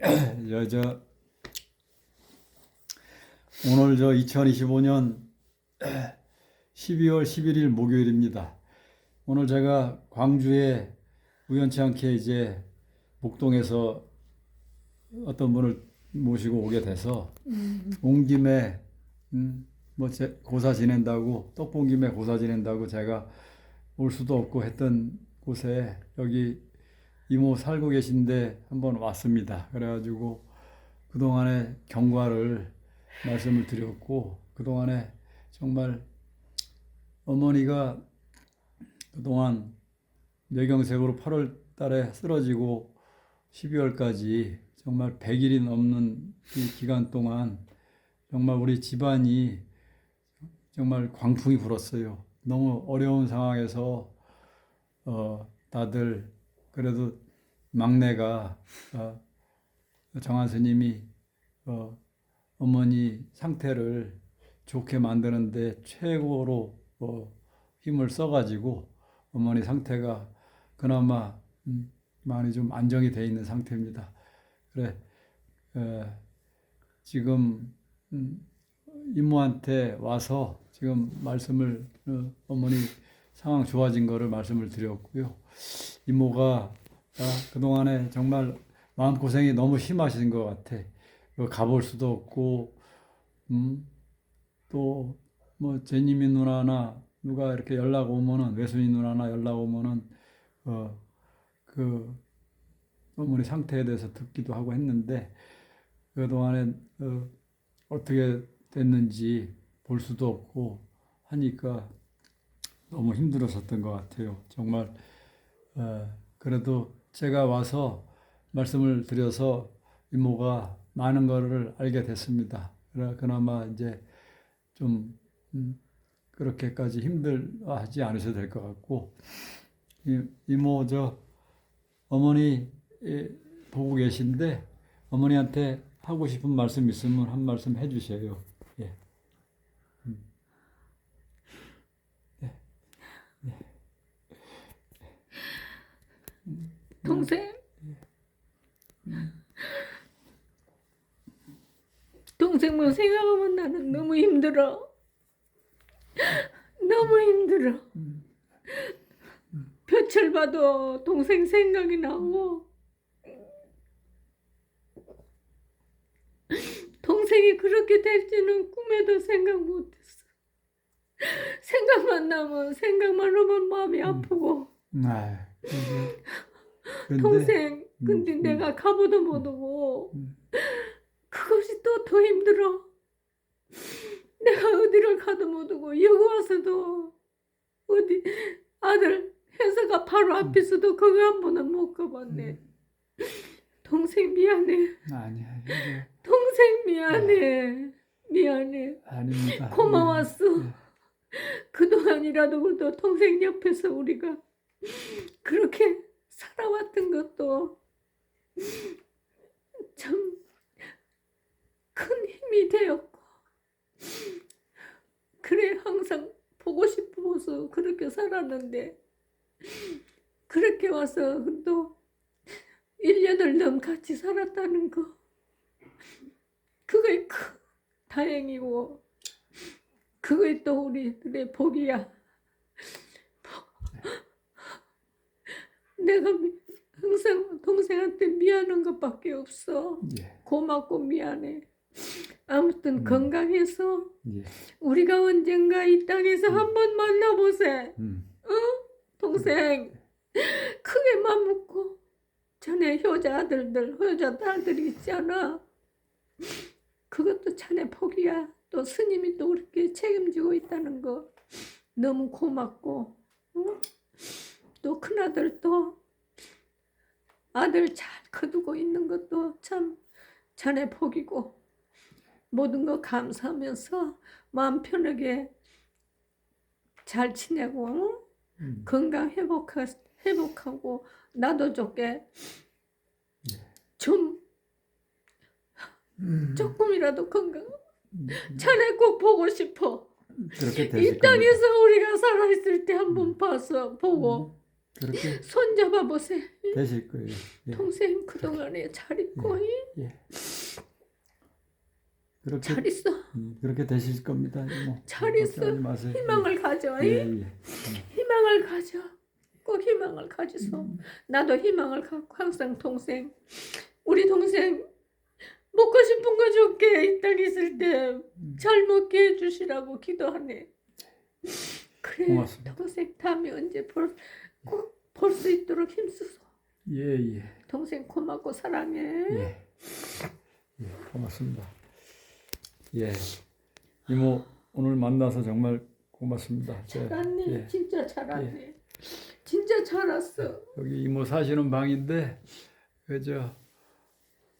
저, 저 오늘 저 2025년 12월 11일 목요일입니다. 오늘 제가 광주에 우연치 않게 이제 목동에서 어떤 분을 모시고 오게 돼서 온 김에 음, 뭐 제, 고사 지낸다고 떡본 김에 고사 지낸다고 제가 올 수도 없고 했던 곳에 여기 이모 살고 계신데 한번 왔습니다. 그래가지고 그동안의 경과를 말씀을 드렸고 그동안에 정말 어머니가 그동안 뇌경색으로 8월 달에 쓰러지고 12월까지 정말 100일이 넘는 이 기간 동안 정말 우리 집안이 정말 광풍이 불었어요. 너무 어려운 상황에서 어, 다들 그래도 막내가 어, 정한 스님이 어, 어머니 상태를 좋게 만드는데 최고로 어, 힘을 써가지고 어머니 상태가 그나마 음, 많이 좀 안정이 돼 있는 상태입니다. 그래 에, 지금 음, 이모한테 와서 지금 말씀을 어, 어머니 상황 좋아진 거를 말씀을 드렸고요. 이모가 아, 그동안에 정말 마음고생이 너무 심하신 것 같아. 그 가볼 수도 없고, 음, 또, 뭐, 제니미 누나나 누가 이렇게 연락 오면은, 외순이 누나나 연락 오면은, 어, 그, 어머니 상태에 대해서 듣기도 하고 했는데, 그동안에, 어, 어떻게 됐는지 볼 수도 없고 하니까 너무 힘들었었던 것 같아요. 정말, 어, 그래도 제가 와서 말씀을 드려서 이모가 많은 거를 알게 됐습니다. 그나마 이제 좀, 음, 그렇게까지 힘들어하지 않으셔도 될 것 같고, 이, 이모, 저, 어머니 예, 보고 계신데, 어머니한테 하고 싶은 말씀 있으면 한 말씀 해 주세요. 예. 동생. 동생 뭐 생각하면 나는 너무 힘들어. 너무 힘들어. 며칠 봐도 동생 생각이 나고. 동생이 그렇게 될지는 꿈에도 생각 못했어. 생각만 나면 생각만 하면 마음이 아프고. 아, 근데, 근데 동생, 근데 음, 내가 가보도 못 오고, 음. 그것이 또 더 힘들어. 내가 어디를 가도 못 오고, 여기 와서도, 어디, 아들 회사가 바로 앞에서도 거기 한 번은 못 가봤네. 동생 미안해. 아니야, 이게 동생 미안해. 미안해. 아닙니다. 고마웠어. 예. 그동안이라도 그래도 동생 옆에서 우리가 그렇게 살아왔던 것도 참 큰 힘이 되었고 그래 항상 보고 싶어서 그렇게 살았는데 그렇게 와서 또 1년을 넘 같이 살았다는 거 그게 큰 다행이고 그게 또 우리들의 복이야. 내가 미- 항상 동생한테 미안한 것밖에 없어. 예, 고맙고 미안해. 아무튼 음. 건강해서 예, 우리가 언젠가 이 땅에서 한번 만나보세. 음, 동생 크게 맘 먹고 전에 효자 아들들 효자 딸들이 있잖아 그것도 자네 복이야 또 스님이 또 그렇게 책임지고 있다는 거 너무 고맙고 어? 또 큰아들 또 아들 잘 거두고 있는 것도 참 자네 복이고 모든 거 감사하면서 마음 편하게 잘 지내고 어? 음. 건강 회복하, 회복하고 나도 좋게 좀 음, 조금이라도 건강 음, 자네 꼭 보고 싶어 이. 땅에서 우리가 살아있을 때 한번 봐서 보고 그렇게 손잡아 보세 되실 거예요. 예, 동생 그동안에 잘 있고 이? 그렇게 잘 있어. 음, 그렇게 되실 겁니다. 이모. 잘 있어. 걱정하지 마세요. 희망을 가져. 예, 이? 예. 희망을 가져. 꼭 희망을 가지소. 음. 나도 희망을 갖고 항상 동생, 우리 동생 먹고 싶은 거 줄게 이 땅에 있을 때 잘 먹게 해주시라고 기도하네. 그래 고맙습니다. 동생 다음에 언제 볼 꼭볼수 있도록 힘쓰소. 예, 예. 동생 고맙고 사랑해. 예. 예, 고맙습니다. 예. 이모 오늘 만나서 정말 고맙습니다. 제- 잘왔네 예. 진짜 잘왔네. 진짜 잘 왔어. 여기 이모 사시는 방인데 그저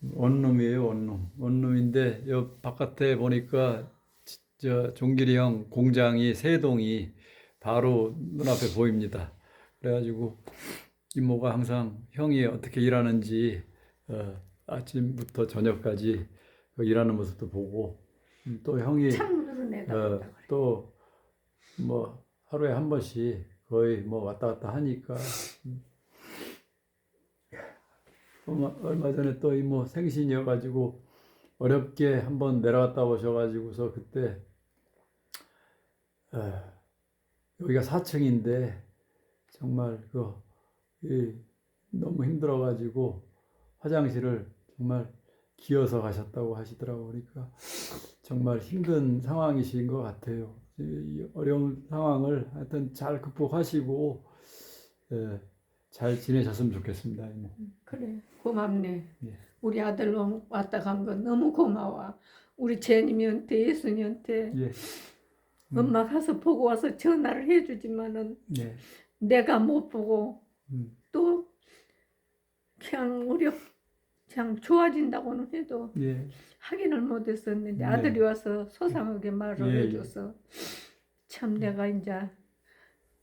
원룸이에요 원룸 원룸인데 여 바깥에 보니까 지- 저 종길이 형 공장이 세 동이 바로 눈앞에 보입니다 그래가지고 이모가 항상 형이 어떻게 일하는지 어, 아침부터 저녁까지 그 일하는 모습도 보고 음, 또 형이 창문으로 어, 내다본다 그래. 또 뭐 하루에 한 번씩 거의 뭐 왔다 갔다 하니까 음. 얼마, 얼마 전에 또 이모 생신이어가지고 어렵게 한번 내려갔다 오셔가지고서 그때 어, 여기가 4층인데 정말 그 이, 너무 힘들어가지고 화장실을 정말 기어서 가셨다고 하시더라고 그러니까 정말 힘든 상황이신 것 같아요. 이 어려운 상황을 하여튼 잘 극복하시고 예, 잘 지내셨으면 좋겠습니다. 이모. 그래 고맙네. 예. 우리 아들 와- 왔다 간거 너무 고마워. 우리 제님이한테 예순이한테 예, 음. 엄마 가서 보고 와서 전화를 해주지만은 예, 내가 못 보고 음, 또 그냥 우리 그냥 좋아진다고는 해도 예, 확인을 못했었는데 네. 아들이 와서 소상하게 말을 예, 예. 해줘서 참 내가 이제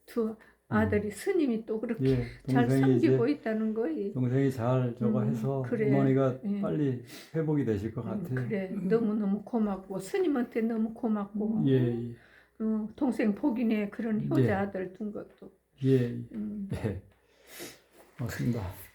두 아들이 스님이 또 그렇게 예. 잘 섬기고 있다는 거이. 동생이 잘 저거 음, 해서 그래. 어머니가 예. 빨리 회복이 되실 것 음, 같아요. 그래 너무 너무 고맙고 스님한테 너무 고맙고 예, 예, 어, 동생 복이네 그런 효자 예. 아들 둔 것도 예, 음, 예. 맞습니다.